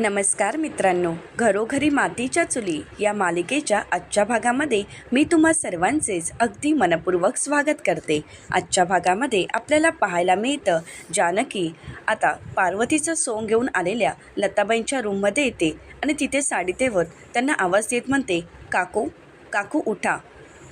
नमस्कार मित्रांनो घरोघरी मातीच्या चुली या मालिकेच्या आजच्या भागामध्ये मी तुम्हा सर्वांचेच अगदी मनपूर्वक स्वागत करते. आजच्या भागामध्ये आपल्याला पाहायला मिळतं जानकी आता पार्वतीचं सोंग घेऊन आलेल्या लताबाईंच्या रूममध्ये येते आणि तिथे साडी तेवत त्यांना आवाज देत म्हणते काकू काकू उठा.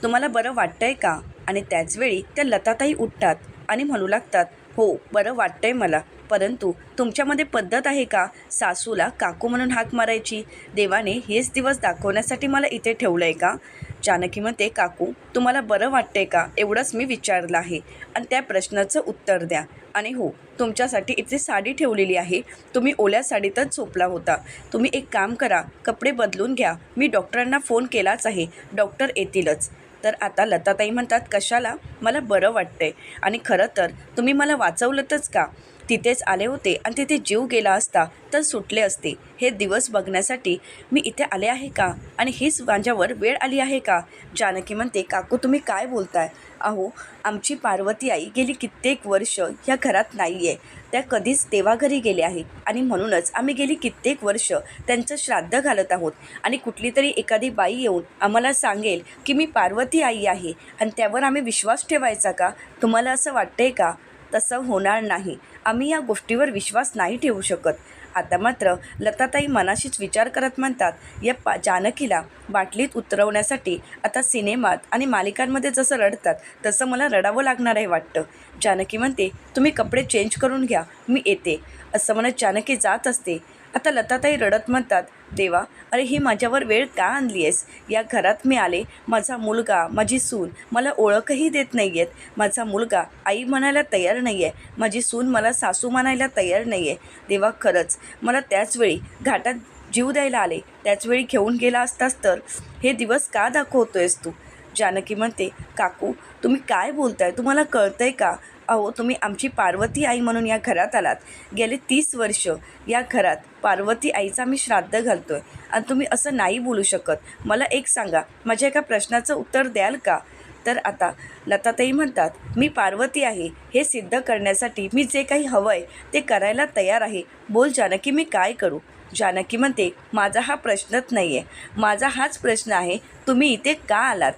तुम्हाला बरं वाटतंय का? आणि त्याचवेळी त्या लताताई उठतात आणि म्हणू लागतात हो बरं वाटतंय मला. परंतु तुमच्यामध्ये पद्धत आहे का? सासूला काकू म्हणून हाक मारायची. देवाने हेच दिवस दाखवण्यासाठी मला इथे ठेवलं आहे का? जानकी म्हणते काकू तुम्हाला बरं वाटतंय का? एवढंच मी विचारलं आहे. आणि त्या प्रश्नाचं उत्तर द्या. आणि हो तुमच्यासाठी इथे साडी ठेवलेली आहे. तुम्ही ओल्या साडीतच झोपला होता. तुम्ही एक काम करा कपडे बदलून घ्या. मी डॉक्टरांना फोन केलाच आहे. डॉक्टर येतीलच. तर आता लताताई म्हणतात कशाला? मला बरं वाटतंय. आणि खरं तर तुम्ही मला वाचवलंतच का? तिथेच आले होते आणि तिथे जीव गेला असता तर सुटले असते. हे दिवस बघण्यासाठी मी इथे आले आहे का? आणि हीच माझ्यावर वेळ आली आहे का? जानकी म्हणते काकू तुम्ही काय बोलताय? अहो आमची पार्वती आई गेली कित्येक वर्ष ह्या घरात नाही आहे त्या कधीच देवाघरी गेल्या आहे आणि म्हणूनच आम्ही गेली कित्येक वर्ष त्यांचं श्राद्ध घालत आहोत. आणि कुठली तरी एखादी बाई येऊन आम्हाला सांगेल की मी पार्वती आई आहे. आणि त्यावर आम्ही विश्वास ठेवायचा का? तुम्हाला असं वाटतंय का? तसं होणार नाही. आम्ही या गोष्टीवर विश्वास नाही ठेवू शकत. आता मात्र लताताई मनाशीच विचार करत म्हणतात या पा जानकीला बाटलीत उतरवण्यासाठी आता सिनेमात आणि मालिकांमध्ये जसं रडतात तसं मला रडावं लागणार आहे वाटतं. जानकी म्हणते तुम्ही कपडे चेंज करून घ्या मी येते. असं म्हणत जानकी जात असते. आता लताताई रडत म्हणतात देवा अरे ही माझ्यावर वेळ का आणली आहेस या घरात मी आले माझा मुलगा माझी सून मला ओळखही देत नाही आहेत माझा मुलगा आई म्हणायला तयार नाही आहे माझी सून मला सासू म्हणायला तयार नाही आहे देवा खरंच मला त्याचवेळी घाटात जीव द्यायला आले. त्याचवेळी घेऊन गेला असतास तर हे दिवस का दाखवतोयस तू? जानकी म्हणते काकू तुम्ही काय बोलताय? तुम्हाला कळतंय का? अहो तुम्ही आमची पार्वती आई म्हणून या घरात आलात. गेले तीस वर्ष या घरात पार्वती आईचा मी श्राद्ध घालतो आहे आणि तुम्ही असं नाही बोलू शकत. मला एक सांगा माझ्या एका प्रश्नाचं उत्तर द्याल का? तर आता लताताई म्हणतात मी पार्वती आहे. हे सिद्ध करण्यासाठी मी जे काही हवं आहे ते करायला तयार आहे. बोल जानकी मी काय करू? जानकी म्हणते माझा हा प्रश्नच नाही आहे माझा हाच प्रश्न आहे. तुम्ही इथे का आलात?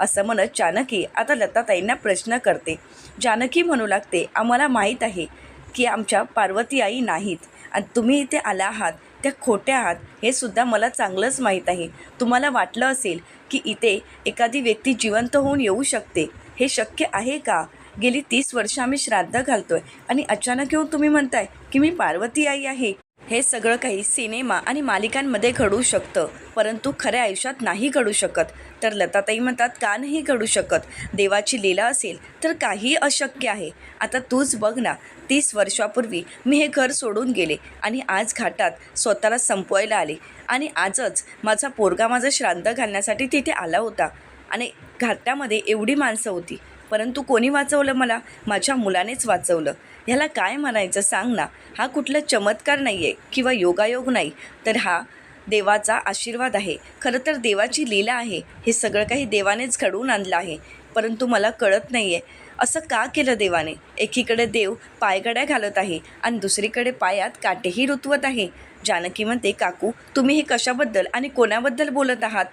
असं म्हणत जानकी आता लताताईंना प्रश्न करते. जानकी म्हणू लागते आम्हाला माहीत आहे की आमच्या पार्वती आई नाहीत आणि तुम्ही इथे आला आहात त्या खोट्या आहात हे सुद्धा मला चांगलंच माहीत आहे. तुम्हाला वाटलं असेल की इथे एखादी व्यक्ती जिवंत होऊन येऊ शकते हे शक्य आहे का? गेली तीस वर्ष आम्ही श्राद्ध घालतोय आणि अचानक येऊन तुम्ही म्हणताय की मी पार्वती आई आहे. हे सगळं काही सिनेमा आणि मालिकांमध्ये घडू शकतं. परंतु खऱ्या आयुष्यात नाही घडू शकत. तर लताताई म्हणतात का नाही घडू शकत? देवाची लीला असेल तर काही अशक्य आहे. आता तूच बघ ना तीस वर्षापूर्वी मी हे घर सोडून गेले आणि आज घाटात स्वतःला संपवायला आले. आणि आजच माझा पोरगा माझं श्राद्ध घालण्यासाठी तिथे आला होता. आणि घाटामध्ये एवढी माणसं होती. परंतु कोणी वाचवलं मला? माझ्या मुलानेच वाचवलं. ह्याला काय म्हणायचं सांग ना. हा कुठला चमत्कार नाही आहे किंवा योगायोग नाही तर हा देवाचा आशीर्वाद आहे. खरं तर देवाची लीला आहे. हे सगळं काही देवानेच घडवून आणलं आहे परंतु मला कळत नाही आहे असं का केलं देवाने? एकीकडे देव पायगड्या घालत आहे आणि दुसरीकडे पायात काटेही रुतवत आहे. जानकी म्हणते काकू तुम्ही हे कशाबद्दल आणि कोणाबद्दल बोलत आहात?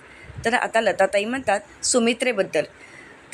तर आता लताताई म्हणतात सुमित्रेबद्दल.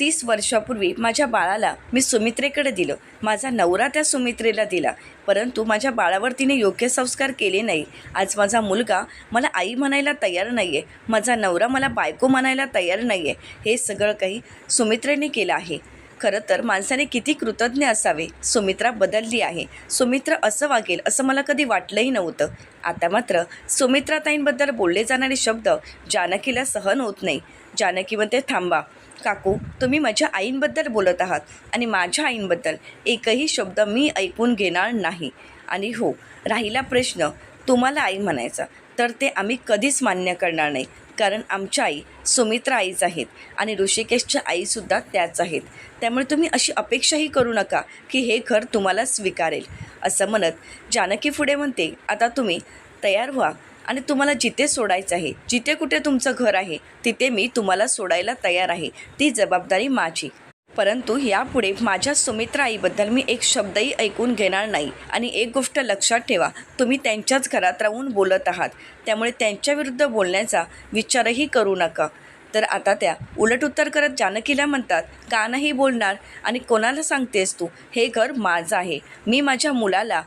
तीस वर्षापूर्वी माझ्या बाळाला मी सुमित्रेकडे दिलं. माझा नवरा त्या सुमित्रेला दिला. परंतु माझ्या बाळावर तिने योग्य संस्कार केले नाही. आज माझा मुलगा मला आई म्हणायला तयार नाही आहे माझा नवरा मला बायको म्हणायला तयार नाही आहे हे सगळं काही सुमित्रेने केलं आहे. खरं तर माणसाने किती कृतज्ञ असावे. सुमित्रा बदलली आहे. सुमित्रा असं वागेल असं मला कधी वाटलंही नव्हतं. आता मात्र सुमित्राताईंबद्दल बोलले जाणारे शब्द जानकीला सहन होत नाही. जानकीमध्ये थांबा. काकू तुम्ही माझ्या आईंबद्दल बोलत आहात आणि माझ्या आईंबद्दल एकही शब्द मी ऐकून घेणार नाही. आणि हो राहिला प्रश्न तुम्हाला आई म्हणायचा तर ते आम्ही कधीच मान्य करणार नाही कारण आमच्या आई सुमित्रा आईच आहेत आणि ऋषिकेशच्या आईसुद्धा त्याच आहेत. त्यामुळे तुम्ही अशी अपेक्षाही करू नका की हे घर तुम्हाला स्वीकारेल. असं म्हणत जानकी पुढे म्हणते आता तुम्ही तयार व्हा आणि तुम्हाला जिथे सोडायचं आहे जिथे कुठे तुमचं घर आहे तिथे मी तुम्हाला सोडायला तयार आहे. ती जबाबदारी माझी. परंतु यापुढे माझ्या सुमित्रा आईबद्दल मी एक शब्दही ऐकून घेणार नाही. आणि एक गोष्ट लक्षात ठेवा तुम्ही त्यांच्याच घरात राहून बोलत आहात. त्यामुळे त्यांच्याविरुद्ध बोलण्याचा विचारही करू नका. तर आता त्या उलट उत्तर करत जानकीला म्हणतात का नाही बोलणार? आणि कोणाला सांगतेस तू? हे घर माझं आहे. मी माझ्या मुलाला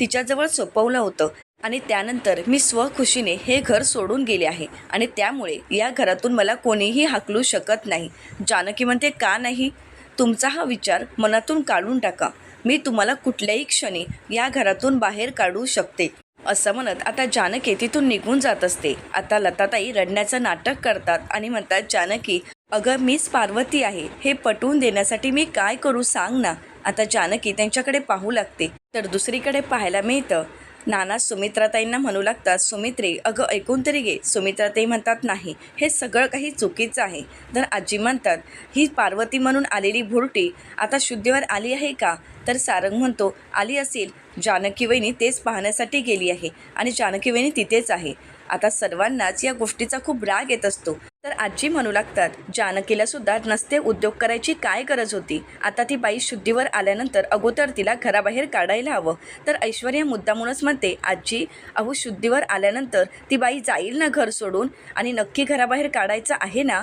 तिच्याजवळ सोपवलं होतं. आणि त्यानंतर मी स्वखुशीने हे घर सोडून गेले आहे. आणि त्यामुळे या घरातून मला कोणीही हाकलू शकत नाही. जानकी म्हणते का नाही? तुमचा हा विचार मनातून काढून टाका. मी तुम्हाला कुठल्याही क्षणी या घरातून बाहेर काढू शकते. असं म्हणत आता जानकी तिथून निघून जात असते. आता लताताई रडण्याचं नाटक करतात आणि म्हणतात जानकी अगं मीच पार्वती आहे. हे पटवून देण्यासाठी मी काय करू सांग ना. आता जानकी त्यांच्याकडे पाहू लागते. तर दुसरीकडे पाहायला मिळतं नाना सुमित्राताईंना म्हणू लागतात सुमित्रे अगं ऐकून तरी घे. सुमित्राताई म्हणतात नाही हे सगळं काही चुकीचं आहे. तर आजी म्हणतात ही पार्वती म्हणून आलेली भुरटी आता शुद्धीवर आली आहे का? तर सारंग म्हणतो आली असेल. जानकीवहिनी तेच पाहण्यासाठी गेली आहे आणि जानकीवहिनी तिथेच आहे. आता सर्वांनाच या गोष्टीचा खूप राग येत असतो. तर आजी म्हणू लागतात जानकीला सुद्धा नसते उद्योग करायची काय गरज होती? आता ती बाई शुद्धीवर आल्यानंतर अगोदर तिला घराबाहेर काढायला हवं. तर ऐश्वर्या मुद्दामूनच म्हणते आजी अहो शुद्धीवर आल्यानंतर ती बाई जाईल ना घर सोडून? आणि नक्की घराबाहेर काढायचं आहे ना?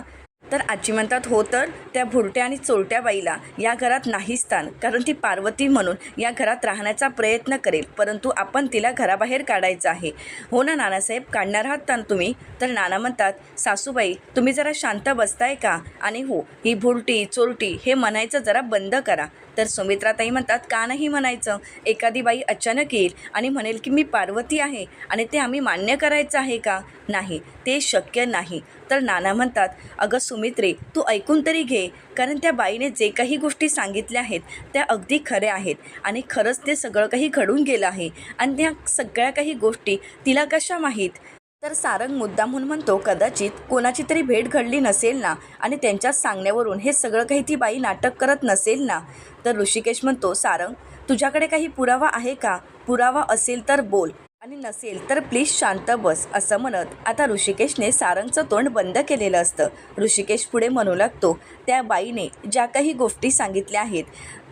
तर आजी म्हणतात हो तर त्या भुरट्या आणि चोरट्या बाईला या घरात नाही स्थान कारण ती पार्वती म्हणून या घरात राहण्याचा प्रयत्न करेल. परंतु आपण तिला घराबाहेर काढायचं आहे. हो ना नानासाहेब काढणार आहात तर तुम्ही? तर नाना म्हणतात सासूबाई तुम्ही जरा शांत बसताय का? आणि हो ही भुरटी चोरटी हे म्हणायचं जरा बंद करा. तर सुमित्राताई म्हणतात का नाही म्हणायचं. एखादी बाई अचानक येईल आणि म्हणेल की मी पार्वती आहे आणि ते आम्ही मान्य करायचं आहे का? नाही ते शक्य नाही. तर नाना म्हणतात अगं सुमित्रे तू ऐकून तरी घे. कारण त्या बाईने जे काही गोष्टी सांगितल्या आहेत त्या अगदी खऱ्या आहेत आणि खरंच ते सगळं काही घडून गेलं आहे. आणि त्या सगळ्या काही गोष्टी तिला कशा माहीत? तर सारंग मुद्दामहून म्हणतो कदाचित कोणाची तरी भेट घडली नसेल ना आणि त्यांच्या सांगण्यावरून हे सगळं काही ती बाई नाटक करत नसेल ना? तर ऋषिकेश म्हणतो सारंग तुझ्याकडे काही पुरावा आहे का? पुरावा असेल तर बोल आणि नसेल तर प्लीज शांत बस असं म्हणत आता ऋषिकेशने सारंगचं तोंड बंद केलेलं असतं. ऋषिकेश पुढे म्हणू लागतो त्या बाईने ज्या काही गोष्टी सांगितल्या आहेत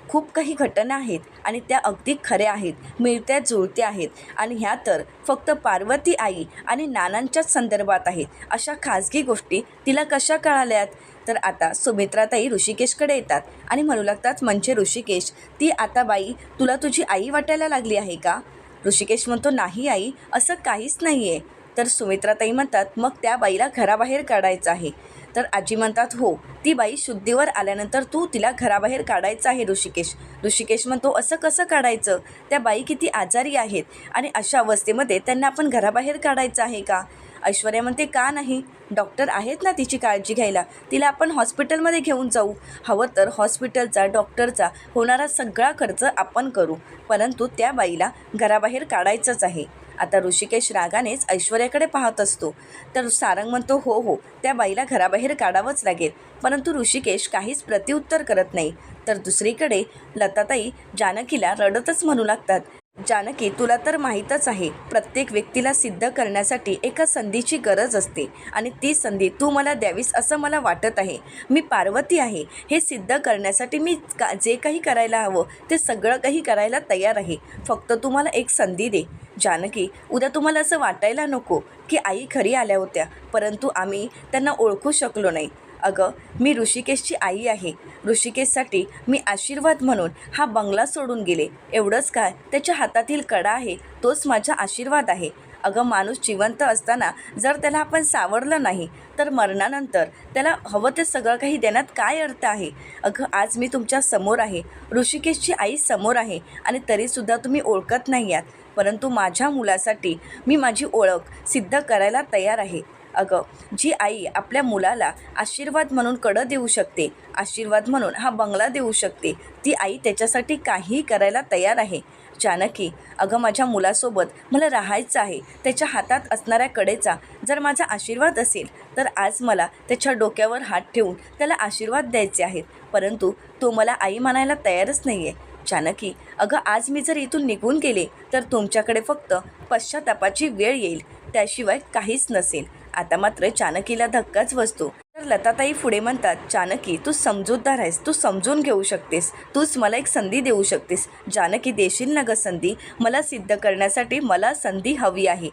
खूप काही घटना आहेत आणि त्या अगदी खऱ्या आहेत. मिळत्या जुळत्या आहेत. आणि ह्या तर फक्त पार्वती आई आणि नानांच्याच संदर्भात आहेत. अशा खाजगी गोष्टी तिला कशा कळाल्यात? तर आता सुमित्राताई ऋषिकेशकडे येतात आणि म्हणू लागतात म्हणजे ऋषिकेश ती आता बाई तुला तुझी आई वाटायला लागली आहे का? ऋषिकेश म्हणतो नाही आई असं काहीच नाही आहे तर सुमित्राताई म्हणतात मग त्या बाईला घराबाहेर काढायचं आहे. तर आजी म्हणतात हो ती बाई शुद्धीवर आल्यानंतर तू तिला घराबाहेर काढायचं आहे ऋषिकेश. ऋषिकेश म्हणतो असं कसं काढायचं? त्या बाई किती आजारी आहेत आणि अशा अवस्थेमध्ये त्यांना आपण घराबाहेर काढायचं आहे का? ऐश्वर्या म्हणते का नाही? डॉक्टर आहेत ना तिची काळजी घ्यायला. तिला आपण हॉस्पिटलमध्ये घेऊन जाऊ. हवं तर हॉस्पिटलचा डॉक्टरचा होणारा सगळा खर्च आपण करू. परंतु त्या बाईला घराबाहेर काढायचंच आहे. आता ऋषिकेश रागानेच ऐश्वर्याकडे पाहत असतो. तर सारंग म्हणतो हो हो त्या बाईला घराबाहेर काढावंच लागेल. परंतु ऋषिकेश काहीच प्रत्युत्तर करत नाही. तर दुसरीकडे लताताई जानकीला रडतच म्हणू लागतात. जानकी तुला तर माहीतच आहे प्रत्येक व्यक्तीला सिद्ध करण्यासाठी एका संधीची गरज असते. आणि ती संधी तू मला द्यावीस असं मला वाटत आहे. मी पार्वती आहे. हे सिद्ध करण्यासाठी मी का जे काही करायला हवं ते सगळं काही करायला तयार आहे. फक्त तू मला एक संधी दे. जानकी उद्या तुम्हाला असं वाटायला नको की आई खरी आल्या होत्या परंतु आम्ही त्यांना ओळखू शकलो नाही. अगं मी ऋषिकेशची आई आहे. ऋषिकेशसाठी मी आशीर्वाद म्हणून हा बंगला सोडून गेले. एवढंच काय त्याच्या हातातील कडा आहे तोच माझा आशीर्वाद आहे. अगं माणूस जिवंत असताना जर त्याला आपण सावरलं नाही तर मरणानंतर त्याला हवं ते सगळं काही देण्यात काय अर्थ आहे? अगं आज मी तुमच्यासमोर आहे. ऋषिकेशची आई समोर आहे आणि तरीसुद्धा तुम्ही ओळखत नाही आहात. परंतु माझ्या मुलासाठी मी माझी ओळख सिद्ध करायला तयार आहे. अगं जी आई आपल्या मुलाला आशीर्वाद म्हणून कडं देऊ शकते आशीर्वाद म्हणून हा बंगला देऊ शकते ती आई त्याच्यासाठी काहीही करायला तयार आहे. जानकी अगं माझ्या मुलासोबत मला राहायचं आहे त्याच्या हातात असणाऱ्या कडेचा जर माझा आशीर्वाद असेल तर आज मला त्याच्या डोक्यावर हात ठेवून त्याला आशीर्वाद द्यायचे आहेत. परंतु तो मला आई मानायला तयारच नाही आहे जानकी अगं आज मी जर इथून निघून गेले तर तुमच्याकडे फक्त पश्चातापाची वेळ येईल त्याशिवाय काहीच नसेल. आता मात्र जानकीला धक्काच बसतो. तर लताताई पुढे म्हणतात जानकी तू समजूतदार आहेस. तू समजून घेऊ शकतेस. तूच मला एक संधी देऊ शकतेस. जानकी देशील ना ग संधी? मला सिद्ध करण्यासाठी मला संधी हवी आहे.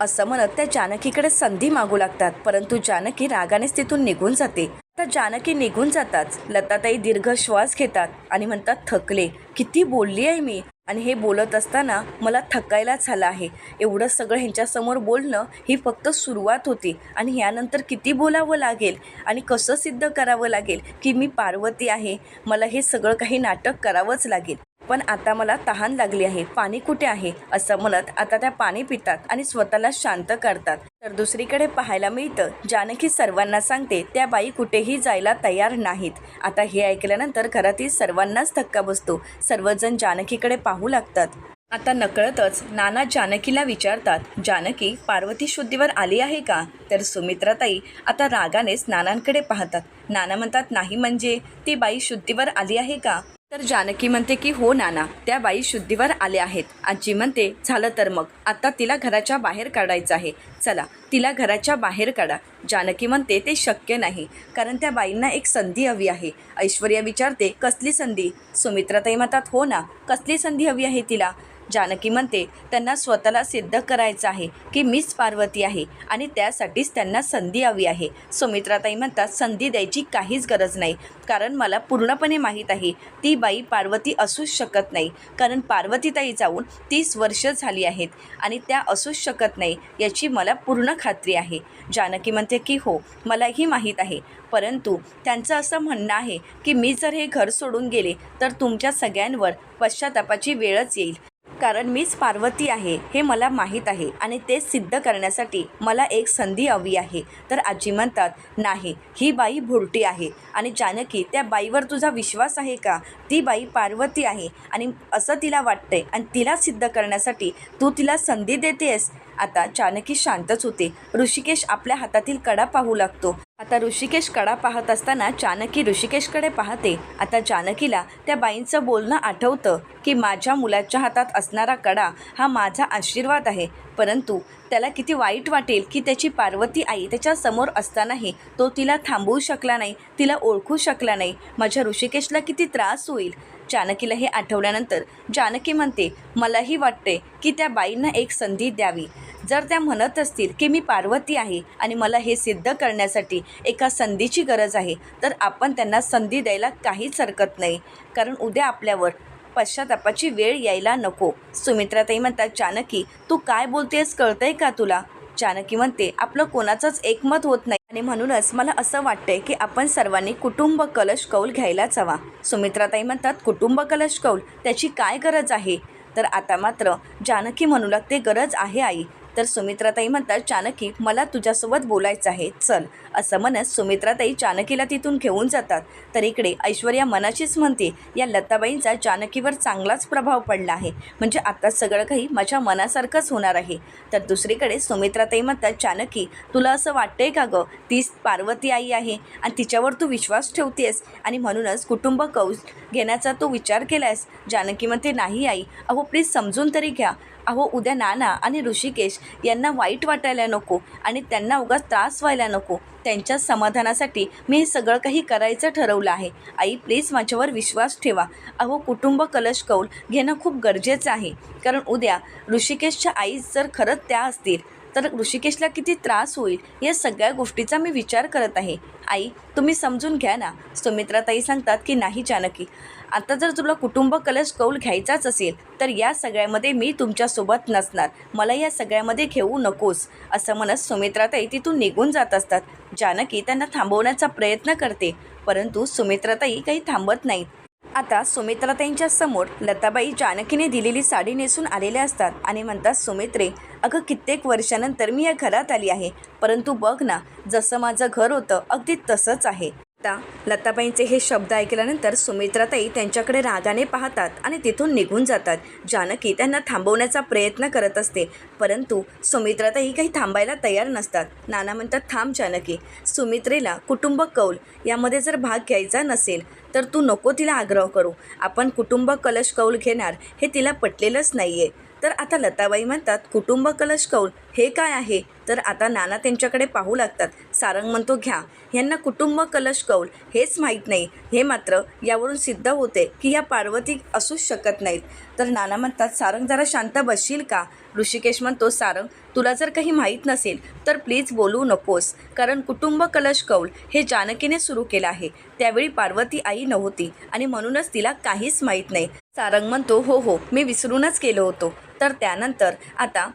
असं म्हणत त्या जानकीकडे संधी मागू लागतात. परंतु जानकी रागानेच तिथून निघून जाते. तर जानकी निघून जाताच लताताई दीर्घ श्वास घेतात आणि म्हणतात थकले. किती बोलली आहे मी. आणि हे बोलत असताना मला थकायलाच झालं आहे. एवढं सगळं ह्यांच्यासमोर बोलणं ही फक्त सुरुवात होती आणि ह्यानंतर किती बोलावं लागेल आणि कसं सिद्ध करावं लागेल की मी पार्वती आहे मला हे सगळं काही नाटक करावंच लागेल. पण आता मला तहान लागली आहे. पाणी कुठे आहे? असं म्हणत आता त्या पाणी पितात आणि स्वतःला शांत करतात. तर दुसरीकडे पाहायला मिळतं जानकी सर्वांना सांगते त्या बाई कुठेही जायला तयार नाहीत. आता हे ऐकल्यानंतर घरातील सर्वांनाच धक्का बसतो. सर्वजण जानकीकडे पाहू लागतात. आता नकळतच नाना जानकीला विचारतात जानकी पार्वती शुद्धीवर आली आहे का? तर सुमित्राताई आता रागानेच नानांकडे पाहतात. नाना म्हणतात नाही म्हणजे ती बाई शुद्धीवर आली आहे का? तर जानकी म्हणते की हो नाना त्या बाई शुद्धीवर आल्या आहेत. आजी म्हणते झालं तर मग. आता तिला घराच्या बाहेर काढायचं आहे. चला तिला घराच्या बाहेर काढा. जानकी म्हणते ते शक्य नाही. कारण त्या बाईंना एक संधी हवी आहे. ऐश्वर्या विचारते कसली संधी? सुमित्राताई म्हणतात हो ना. कसली संधी हवी आहे तिला? जानकी म्हणते त्यांना स्वतःला सिद्ध करायचं आहे की मीच पार्वती आहे आणि त्यासाठीच त्यांना संधी हवी आहे. सुमित्राताई म्हणतात संधी द्यायची काहीच गरज नाही कारण मला पूर्णपणे माहीत आहे ती बाई पार्वती असूच शकत नाही कारण पार्वतीताई जाऊन तीस वर्ष झाली आहेत आणि त्या असूच शकत नाही याची मला पूर्ण खात्री आहे. जानकी म्हणते की हो मलाही माहीत आहे परंतु त्यांचं असं म्हणणं आहे की मी जर हे घर सोडून गेले तर तुमच्या सगळ्यांवर पश्चातापाची वेळच येईल कारण मीच पार्वती आहे हे मला माहीत आहे आणि ते सिद्ध करण्यासाठी मला एक संधी हवी आहे. तर आजी म्हणतात नाही ही बाई भुरटी आहे आणि जानकी त्या बाईवर तुझा विश्वास आहे का? ती बाई पार्वती आहे आणि असं तिला वाटतंय आणि तिला सिद्ध करण्यासाठी तू तिला संधी देतेस. आता जानकी शांतच होते. ऋषिकेश आपल्या हातातील कडा पाहू लागतो. आता ऋषिकेश कडा पाहत असताना चानकी ऋषिकेशकडे पाहते. आता चानकीला त्या बाईंचं बोलणं आठवतं की माझ्या मुलाच्या हातात असणारा कडा हा माझा आशीर्वाद आहे. परंतु त्याला किती वाईट वाटेल की त्याची पार्वती आई त्याच्यासमोर असतानाही तो तिला थांबवू शकला नाही तिला ओळखू शकला नाही. माझ्या ऋषिकेशला किती त्रास होईल. जानकीला हे आठवल्यानंतर जानकी म्हणते मलाही वाटते की त्या बाईंना एक संधी द्यावी. जर त्या म्हणत असतील की मी पार्वती आहे आणि मला हे सिद्ध करण्यासाठी एका संधीची गरज आहे तर आपण त्यांना संधी द्यायला काहीच हरकत नाही. कारण उद्या आपल्यावर पश्चातापाची वेळ यायला नको. सुमित्राताई म्हणतात जानकी तू काय बोलतेस? कळतंय का तुला? जानकी म्हणते आपलं कोणाचंच एकमत होत नाही. आणि म्हणूनच मला असं वाटतंय की आपण सर्वांनी कुटुंब कलश कौल घ्यायलाच हवा सुमित्राताई म्हणतात कुटुंब कलश कौल त्याची काय गरज आहे? तर आता मात्र जानकी म्हणू लागते गरज आहे आई. तर सुमित्राताई म्हणतात चाणकी मला तुझ्यासोबत बोलायचं आहे. चल. असं म्हणत सुमित्राताई चाणकीला तिथून घेऊन जातात. तर इकडे ऐश्वर्या मनाचीच म्हणते या लताबाईंचा जानकीवर चांगलाच प्रभाव पडला आहे. म्हणजे आता सगळं काही माझ्या मनासारखंच होणार आहे. तर दुसरीकडे सुमित्राताई म्हणतात चाणकी तुला असं वाटतंय का गं? तीच पार्वती आई आहे आणि तिच्यावर तू विश्वास ठेवतेस आणि म्हणूनच कुटुंब कौश घेण्याचा तू विचार केलास जानकी म्हणते नाही आई. अहो प्लीज समजून तरी घ्या. अहो उद्या नाना आणि ऋषिकेश यांना वाईट वाटायला नको आणि त्यांना उगाच त्रास व्हायला नको. त्यांच्या समाधानासाठी मी हे सगळं काही करायचं ठरवलं आहे. आई प्लीज माझ्यावर विश्वास ठेवा. अहो कुटुंब कलश कौल घेणं खूप गरजेचं आहे. कारण उद्या ऋषिकेशच्या आई जर खरंच त्या असतील तर ऋषिकेशला किती त्रास होईल या सगळ्या गोष्टीचा मी विचार करत आहे. आई तुम्ही समजून घ्या ना. सुमित्राताई सांगतात की नाही जानकी आता जर तुला कुटुंब कलश कौल घ्यायचाच असेल तर या सगळ्यामध्ये मी तुमच्यासोबत नसणार. मला या सगळ्यामध्ये घेऊ नकोस असं म्हणत सुमित्राताई तिथून निघून जात असतात. जानकी त्यांना थांबवण्याचा प्रयत्न करते परंतु सुमित्राताई काही थांबत नाहीत. आता सुमित्राताईंच्या समोर लताबाई जानकीने दिलेली साडी नेसून आलेल्या असतात. आणि म्हणतात सुमित्रे अगं कित्येक वर्षानंतर मी या घरात आली आहे. परंतु बघ ना जसं माझं घर होतं अगदी तसंच आहे. लताबाईंचे हे शब्द ऐकल्यानंतर सुमित्राताई त्यांच्याकडे रागाने पाहतात आणि तिथून निघून जातात. जानकी त्यांना थांबवण्याचा प्रयत्न करत असते परंतु सुमित्राताई काही थांबायला तयार नसतात. नाना म्हणतात थांब जानकी. सुमित्रेला कुटुंब कौल यामध्ये जर भाग घ्यायचा नसेल तर तू नको तिला आग्रह करू. आपण कुटुंब कलश कौल घेणार हे तिला पटलेलंच नाही आहे तर आता लताबाई म्हणतात कुटुंब कलश कौल हे काय आहे? तर आता नाना त्यांच्याकडे पाहू लागतात सारंग म्हणतो घ्या. यांना कुटुंब कलश कौल हेच माहीत नाही. हे मात्र यावरून सिद्ध होते की या पार्वती असूच शकत नाहीत. तर नाना म्हणतात सारंग जरा शांत बसशील का? ऋषिकेश म्हणतो सारंग तुला जर काही माहीत नसेल तर प्लीज बोलू नकोस. कारण कुटुंब कलश कौल हे जानकीने सुरू केलं आहे. त्यावेळी पार्वती आई नव्हती आणि म्हणूनच तिला काहीच माहीत नाही. सारंग म्हणतो हो हो मी विसरूनच केलो होतो. तर त्यानंतर आता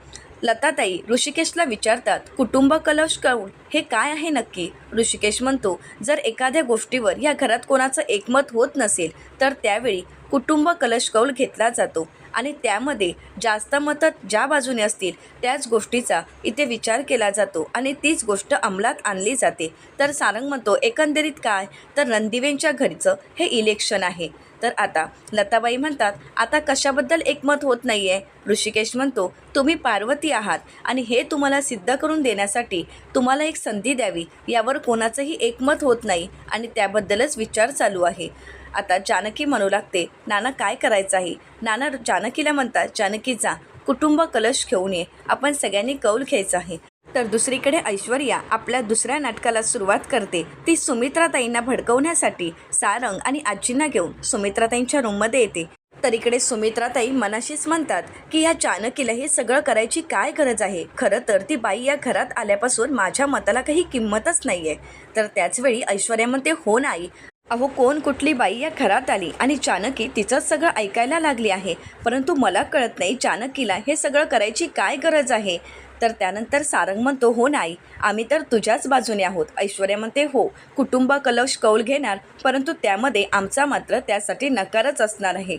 लताताई ऋषिकेशला विचारतात कुटुंब कलश कौल हे काय आहे नक्की? ऋषिकेश म्हणतो जर एखाद्या गोष्टीवर या घरात कोणाचं एकमत होत नसेल तर त्यावेळी कुटुंब कलश कौल घेतला जातो आणि त्यामध्ये जास्त मतं ज्या बाजूने असतील त्याच गोष्टीचा इथे विचार केला जातो आणि तीच गोष्ट अंमलात आणली जाते. तर सारंग म्हणतो एकंदरीत काय? तर रणदिवेंच्या घरचं हे इलेक्शन आहे. तर आता लताबाई म्हणतात आता कशाबद्दल एकमत होत नाही आहे ऋषिकेश म्हणतो तुम्ही पार्वती आहात आणि हे तुम्हाला सिद्ध करून देण्यासाठी तुम्हाला एक संधी द्यावी. यावर कोणाचंही एकमत होत नाही आणि त्याबद्दलच विचार चालू आहे. आता जानकी म्हणू लागते नाना काय करायचं आहे? नाना जानकीला म्हणतात जानकी जा कुटुंब कलश घेऊन ये. आपण सगळ्यांनी कौल घ्यायचा आहे. तर दुसरीकडे ऐश्वर्या आपल्या दुसऱ्या नाटकाला सुरुवात करते. ती सुमित्राताईंना भडकवण्यासाठी सारंग आणि आजींना घेऊन सुमित्राताईंच्या रूममध्ये येते. तर इकडे सुमित्राताई मनाशीच म्हणतात की या चाणकीला हे सगळं करायची काय गरज आहे? खरं तर ती बाई या घरात आल्यापासून माझ्या मताला काही किंमतच नाही आहे तर त्याचवेळी ऐश्वर्या म्हणते हो नाही. अहो कोण कुठली बाई या घरात आली आणि चाणकी तिचंच सगळं ऐकायला लागली आहे? परंतु मला कळत नाही चाणकीला हे सगळं करायची काय गरज आहे? तर त्यानंतर सारंग म्हणतो हो नाही आम्ही तर तुझ्याच बाजूने आहोत. ऐश्वर्या म्हणते हो कुटुंब कलश कौल घेणार परंतु त्यामध्ये आमचा मात्र त्यासाठी नकारच असणार आहे.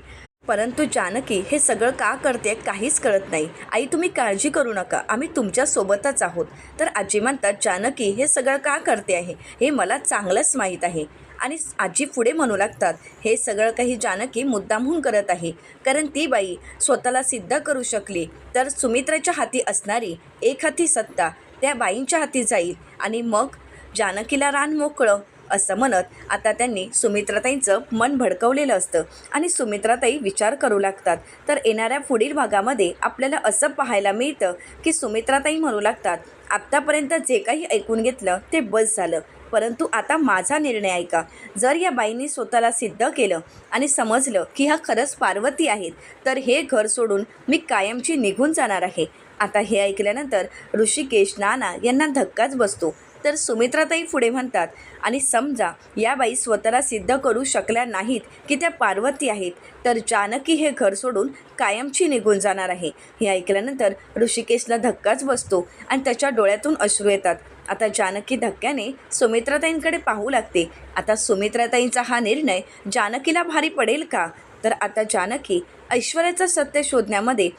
परंतु जानकी हे सगळं का करते काहीच कळत नाही. आई तुम्ही काळजी करू नका. आम्ही तुमच्या सोबतच आहोत. तर आजी म्हणतात जानकी हे सगळं का करते आहे? हे मला चांगलंच माहीत आहे. आणि आजी पुढे म्हणू लागतात हे सगळं काही जानकी मुद्दामहून करत आहे. कारण ती बाई स्वतःला सिद्ध करू शकली तर सुमित्राच्या हाती असणारी एक हाती सत्ता त्या बाईंच्या हाती जाईल आणि मग जानकीला रान मोकळं असं म्हणत आता त्यांनी सुमित्राताईंचं मन भडकवलेलं असतं आणि सुमित्राताई विचार करू लागतात. तर येणाऱ्या पुढील भागामध्ये आपल्याला असं पाहायला मिळतं की सुमित्राताई म्हणू लागतात आत्तापर्यंत जे काही ऐकून घेतलं ते बस झालं. परंतु आता माझा निर्णय ऐका. जर या बाईंनी स्वतःला सिद्ध केलं आणि समजलं की ह्या खरंच पार्वती आहेत तर हे घर सोडून मी कायमची निघून जाणार आहे. आता हे ऐकल्यानंतर ऋषिकेश नाना यांना धक्काच बसतो. तर सुमित्राताई पुढे म्हणतात आणि समजा या बाई स्वतःला सिद्ध करू शकल्या नाहीत की त्या पार्वती आहेत तर जानकी हे घर सोडून कायमची निघून जाणार आहे. हे ऐकल्यानंतर ऋषिकेशला धक्काच बसतो आणि त्याच्या डोळ्यातून अश्रू येतात. आता जानकी धक्क्याने सुमित्राताईंकडे पाहू लागते. आता सुमित्राताईंचा हा निर्णय जानकीला भारी पडेल का? तर आता जानकी ऐश्वर्याचं सत्य शोधण्यामध्ये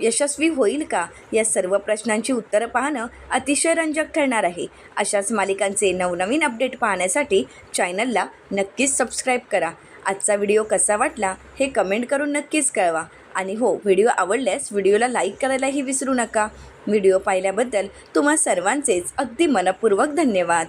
यशस्वी होईल का? या सर्व प्रश्नांची उत्तरं पाहणं अतिशय रंजक ठरणार आहे. अशाच मालिकांचे नवनवीन अपडेट पाहण्यासाठी चॅनलला नक्कीच सबस्क्राईब करा. आजचा व्हिडिओ कसा वाटला हे कमेंट करून नक्कीच कळवा. आणि हो व्हिडिओ आवडल्यास व्हिडिओला लाईक करायलाही विसरू नका. व्हिडिओ पाहिल्याबद्दल तुम्हा सर्वांचेच अगदी मनपूर्वक धन्यवाद.